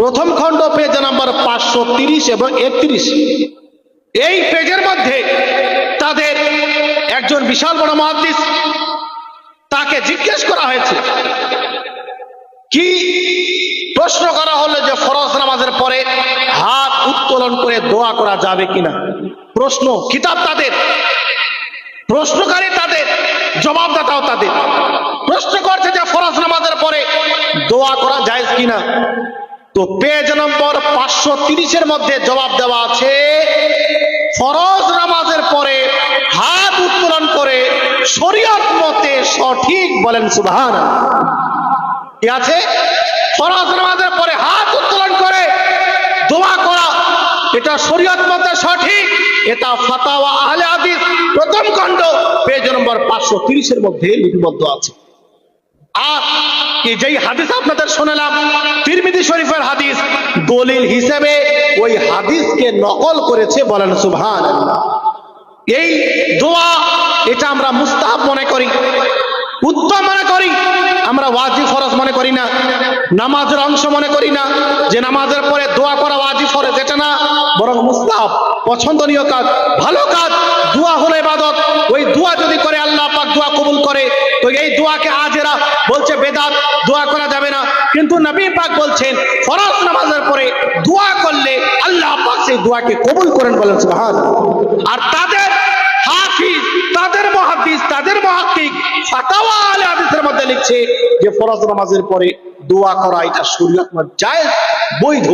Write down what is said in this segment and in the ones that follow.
প্রথম খণ্ড page number পাঁচশো তিরিশ এবং একত্রিশ। এই পেজের মধ্যে তাদের একজন বিশাল বড় মহাদিস তাকে জিজ্ঞেস করা হয়েছে, কি প্রশ্ন করা হলো যে ফরজ নামাজের পরে হাত উত্তোলন করে দোয়া করা যাবে কিনা? প্রশ্ন, কিতাব তাদের। প্রশ্নকারী তাদের, জবাবদাতাও তাদের। প্রশ্ন করছে যে ফরজ নামাজের পরে দোয়া করা যায় কিনা? তো পেজ নম্বর পাঁচশো তিরিশের মধ্যে জবাব দেওয়া আছে, ফরজ নামাজের পরে হাত উত্তোলন করে শরীয়ত মতে সঠিক বলেন সুবহান কি আছে? ফরজ নামাজের পরে হাত উত্তোলন করে দোয়া করা, এটা শরীয়ত মতে সঠিক, এটা ফাতাওয়া আহলে হাদিস প্রথম খণ্ড পেজ নম্বর পাঁচশো তিরিশের মধ্যে লিপিবদ্ধ আছে। আর এই যেই হাদিস আপনাদের শোনালাম তিরমিদি শরীফের হাদিস, দলিল হিসেবে ওই হাদিসকে নকল করেছে বলেন সুবহান এই দোয়া, এটা আমরা মুস্তাহাব মনে করি, উত্তম মনে করি, আমরা ওয়াজি ফরজ মনে করি না, নামাজের অংশ মনে করি না, যে নামাজের পরে দোয়া করা ওয়াজি ফরজ, এটা না, বরং মুস্তাহাব, পছন্দনীয় কাজ, ভালো কাজ দোয়া হলো ইবাদত ওই দোয়া যদি করে আল্লাহ পাক দোয়া কবুল করে, তো এই দোয়াকে আজেরা বলছে, বেদাত দোয়া করা যাবে না। কিন্তু নবী পাক বলছেন, ফরজ নামাজের পরে দোয়া করলে আল্লাহ পাক সেই দোয়াকে কবুল করেন বলেন, সুবহানাল্লাহ। আর তাদের হাফিজ, তাদের মহাদিস তাদের মহাকিক ফাতাওয়া আলে হাদিসের মধ্যে লিখছে যে, ফরজ নামাজের পরে দোয়া করা, এটা শরীয়ত জায়েজ, বৈধ,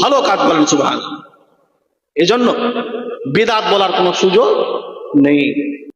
ভালো কাজ বলেন সুবহান এজন্য বিদাত বলার কোনো সুযোগ নেই।